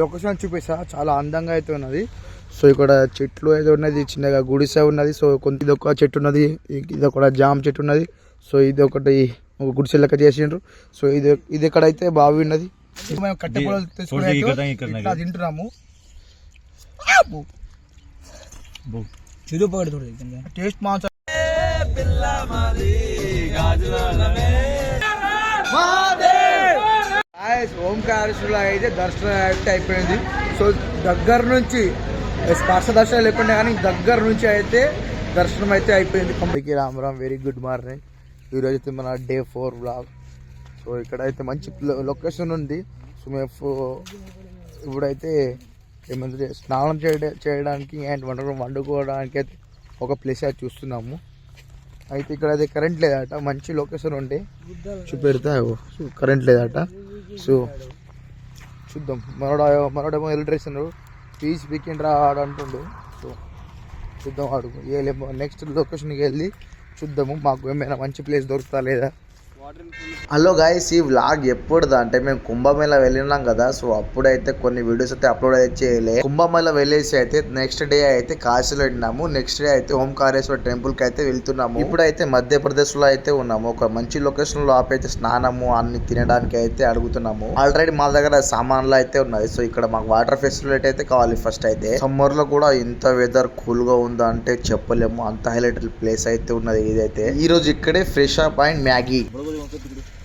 Location చూపిస్తా. చాలా అందంగా అయితే ఉన్నది. సో ఇక్కడ చెట్లు అయితే ఉన్నది చిన్నగా గుడిసె ఉన్నది. సో కొంత ఇది ఒక చెట్టు ఉన్నది ఇది ఒక జామ చెట్టు ఉన్నది. సో ఇది ఒకటి ఒక గుడిసె లెక్క చేసిండ్రు. సో ఇది ఇది ఎక్కడైతే బావి ఉన్నది కట్టె పొలాలు తెచ్చుకుని తింటున్నాము. టేస్ట్ మాత్రం ఓంకారేశ్వరులో అయితే దర్శనం అయితే అయిపోయింది. సో దగ్గర నుంచి స్పర్శ దర్శనం లేకుండా కానీ దగ్గర నుంచి అయితే దర్శనం అయితే అయిపోయింది కంపెనీకి Ram Ram very good morning. ఈరోజు అయితే మన డే ఫోర్ బ్లాగ్ సో ఇక్కడ అయితే మంచి లొకేషన్ ఉంది. సో మేము ఫో- ఇప్పుడైతే ఏమంటే స్నానం చేయడ చేయడానికి అండ్ వండు వండుకోవడానికి అయితే ఒక ప్లేస్ అయితే చూస్తున్నాము. అయితే ఇక్కడ అయితే కరెంట్ లేదట మంచి లొకేషన్ ఉండే చూపెడతా కరెంట్ లేదట. సో చూద్దాం. మనోడ మనోడేమో ఎలక్ట్రీషియన్ పీస్ వీకెండ్ రా ఆడు అంటుండు. సో చూద్దాం ఆడు. నెక్స్ట్ లొకేషన్కి వెళ్ళి చూద్దాము. మాకు ఏమైనా మంచి ప్లేస్ దొరుకుతా లేదా? హలో గాయస్ ఈ వ్లాగ్ ఎప్పుడుదా? అంటే మేము కుంభమేళ వెళ్ళినాం కదా సో అప్పుడైతే కొన్ని వీడియోస్ అయితే అప్లోడ్ అయితే చేయలే. కుంభమేళ వెళ్ళేసి అయితే నెక్స్ట్ డే అయితే కాశీలో వెళ్ళినాము. నెక్స్ట్ డే అయితే ఓంకారేశ్వర టెంపుల్కి అయితే వెళ్తున్నాము. ఇప్పుడైతే మధ్యప్రదేశ్లో అయితే ఉన్నాము. ఒక మంచి లొకేషన్లో ఆపైతే స్నానము అన్ని తినడానికి అయితే అడుగుతున్నాము. ఆల్రెడీ మా దగ్గర సామాన్లు అయితే ఉన్నాయి. సో ఇక్కడ మాకు వాటర్ ఫెసిలిటీ అయితే కావాలి ఫస్ట్ అయితే. సమ్మర్లో కూడా ఇంత వెదర్ కూల్గా ఉందా అంటే చెప్పలేము. అంత హైలైట్ ప్లేస్ అయితే ఉన్నది ఇదైతే. ఈ రోజు ఇక్కడే ఫ్రెష్ అప్ అండ్ మ్యాగీ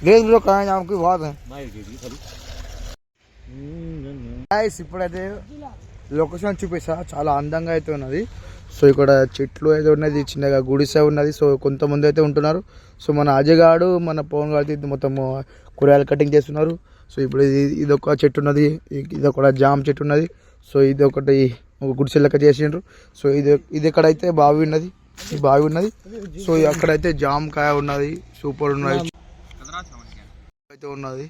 లేదు బ్రో కానీ ఆమెకి బాధ గాయస్ ఇప్పుడైతే లొకేషన్ చూపిస్తా. చాలా అందంగా అయితే ఉన్నది. సో ఇక్కడ చెట్లు అయితే ఉన్నది చిన్నగా గుడిసె ఉన్నది. సో కొంతమంది అయితే ఉంటున్నారు. సో మన అజయ్ గాడు మన పవన్ గారు అయితే మొత్తం కూరగాయలు కటింగ్ చేస్తున్నారు. సో ఇప్పుడు ఇది ఒక చెట్టు ఉన్నది. ఇది ఒక జామ చెట్టు ఉన్నది. సో ఇది ఒకటి ఒక గుడిసె లెక్క చేసిండ్రు. సో ఇది ఇది ఎక్కడైతే బావి ఉన్నది బావి ఉన్నది. సో అక్కడైతే జామకాయ ఉన్నది. సూపర్ ఉన్నది. అయితే ఉన్నది.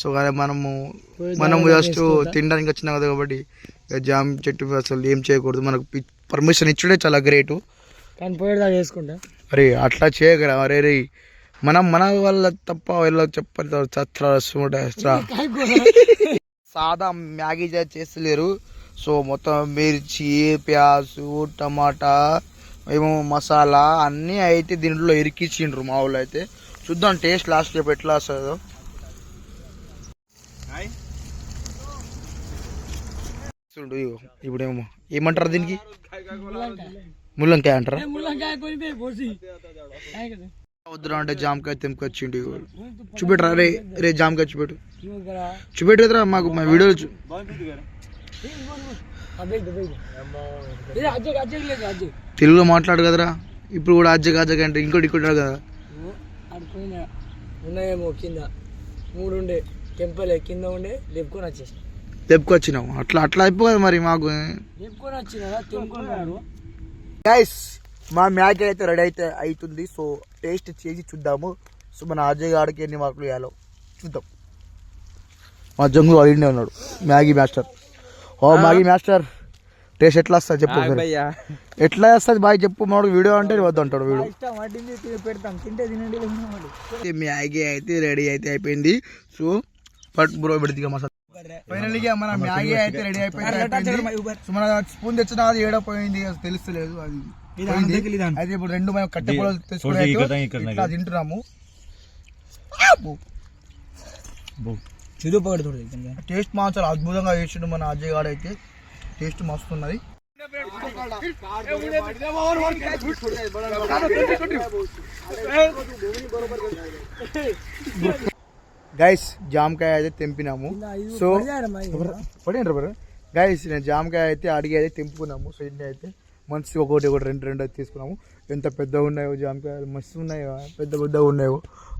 సో కానీ మనము మనము జస్ట్ తినడానికి వచ్చినాం కదా కాబట్టి జామ్ చెట్టు అసలు ఏం చేయకూడదు. మనకు పర్మిషన్ ఇచ్చుడే చాలా గ్రేట్ కానీ పోయేదా చేసుకుంటా? అరే అట్లా చేయగరా అరే రే మనం మన వల్ల తప్ప వీళ్ళకి చెప్పాలి చత్రా సాదా మ్యాగీ చేస్తలేరు. సో మొత్తం మిర్చి ప్యాజు టమాటా ఏమో మసాలా అన్నీ అయితే దీంట్లో ఇరికిచ్చిండ్రు మా వాళ్ళు అయితే. చూద్దాం టేస్ట్ లాస్ట్ రేపు ఎట్లా వస్తుందో. చూడు ఇగో ఇప్పుడేమో ఏమంటారు దీనికి? ముల్లంకాయ. అంటారా? వద్దురా అంటే జామకాయ తెంపుకొచ్చిండు ఇగో. చూపెట్టరా రే రే జామకాయ చూపెట్టు. చూపెట్టు మాకు మా వీడియోలో తెలుగులో మాట్లాడు కదరా. ఇప్పుడు కూడా అజ్జక అజ్జక అంటే ఇంకోటి ఇంకోటి కదా. ఉన్నాయేమో కింద. మూడు ఉండే టెంపుల్ కింద ఉండే లేపుకొని వచ్చేసి తెంపుకొచ్చినాము అట్లా అట్లా అయిపో కదా మరి మాకు. లేపుకొని వచ్చిన గైస్ మా మ్యాగీ అయితే రెడీ అయితే అవుతుంది సో టేస్ట్ చేసి చూద్దాము. సో మన అజయ్ గాడికి ఎన్ని మార్కులు వేయాలో చూద్దాం. మా జంగు అడిగినే ఉన్నాడు. Maggi master. ఓ మ్యాగీ మాస్టర్ టేస్ట్ ఎట్లా వస్తుంది చెప్పు. ఎట్లా వస్తుంది బాయ్ చెప్పు మాడు వీడియో అంటే వద్దు అంటాడు వీడియో మ్యాగీ అయితే రెడీ అయితే అయిపోయింది. సో బట్ బ్రో పెడితే మసాలా. ఫైనల్గా మన మ్యాగీ అయితే రెడీ అయిపోయింది. సో మన స్పూన్ తెచ్చిన అది ఏడో పోయింది అది తెలుస్తలేదు అది. అయితే ఇప్పుడు రెండు మనం కట్టె పొలాలు తెచ్చుకుని తింటున్నాము. చిరు పడుతుంది టేస్ట్ మాత్రం చాలా అద్భుతంగా చేసిండు మన అజయ్ గారు అయితే. టేస్ట్ మస్తు ఉన్నది గైస్ జామకాయ అయితే తెంపినాము. సో పడేంటారు బ్రో గైస్ నేను జామకాయ అయితే అడిగి అయితే తెంపుకున్నాము. సో ఇన్ని అయితే మంచి ఒకటి ఒకటి రెండు రెండు అయితే తీసుకున్నాము. ఎంత పెద్దగా ఉన్నాయో జామకాయలు? మస్తు ఉన్నాయో? పెద్ద పెద్దగా ఉన్నాయో?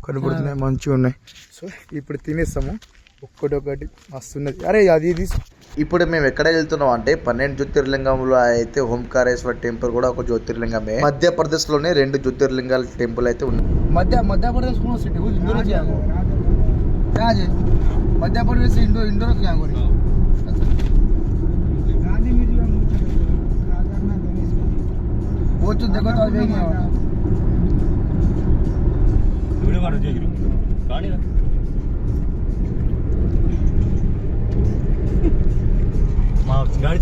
కనబడుతున్నాయి మంచిగా ఉన్నాయి. సో ఇప్పుడు తినేస్తాము. ఒక్కటి ఒకటి మస్తు ఉన్నది అరే అది ఇది ఇప్పుడు మేము ఎక్కడ వెళ్తున్నాం అంటే పన్నెండు జ్యోతిర్లింగంలో అయితే ఓంకారేశ్వర టెంపుల్ కూడా ఒక జ్యోతిర్లింగమే మధ్యప్రదేశ్ లోనే రెండు జ్యోతిర్లింగాల టెంపుల్ అయితే ఉంది मध्य मध्य प्रदेश कौन सिटी वो इंदौर से आगो क्या है मध्य प्रदेश से इंदौर इंदौर से आगो रे वो तो देखो तो अभी नहीं होगा వీడియో వాడు చేయరు కానీ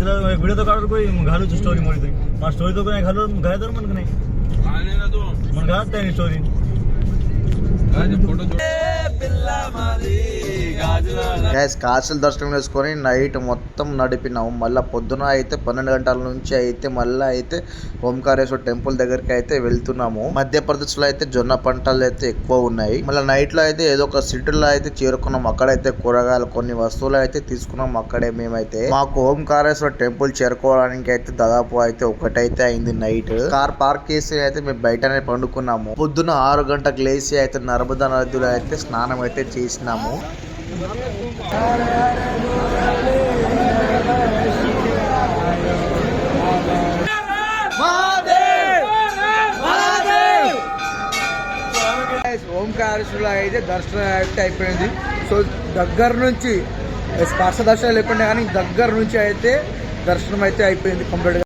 गाड़ी चला वीडियो तो काढ कोई घालू स्टोरी मोडी तरी మా స్టోరీ తో घालू घाय तर मन नाही मन घालत नाही स्टोरी గైస్ కాశీల దర్శనం చేసుకొని నైట్ మొత్తం మొత్తం నడిపినాము. మళ్ళీ పొద్దున అయితే పన్నెండు గంటల నుంచి అయితే మళ్ళీ అయితే ఓంకారేశ్వర టెంపుల్ దగ్గరికి అయితే వెళ్తున్నాము. మధ్యప్రదేశ్లో అయితే జొన్న పంటలు అయితే ఎక్కువ ఉన్నాయి. మళ్ళీ నైట్లో అయితే ఏదో ఒక సిటీలో అయితే చేరుకున్నాం అక్కడైతే కూరగాయలు కొన్ని వస్తువులు అయితే తీసుకున్నాం అక్కడే మేమైతే. మాకు ఓంకారేశ్వర టెంపుల్ చేరుకోవడానికి అయితే దాదాపు అయితే ఒకటైతే అయింది నైట్ కార్ పార్క్ చేసి అయితే మేము బయటనే పండుకున్నాము. పొద్దున ఆరు గంటలకు లేచి అయితే నర్మదా నదిలో అయితే స్నానం అయితే చేసినాము. ఓంకారేశ్వరులో అయితే దర్శనం అయితే అయిపోయింది. సో దగ్గర నుంచి స్పర్శ దర్శనం లేకుండా కానీ దగ్గర నుంచి అయితే దర్శనం అయితే అయిపోయింది కంప్లీట్గా.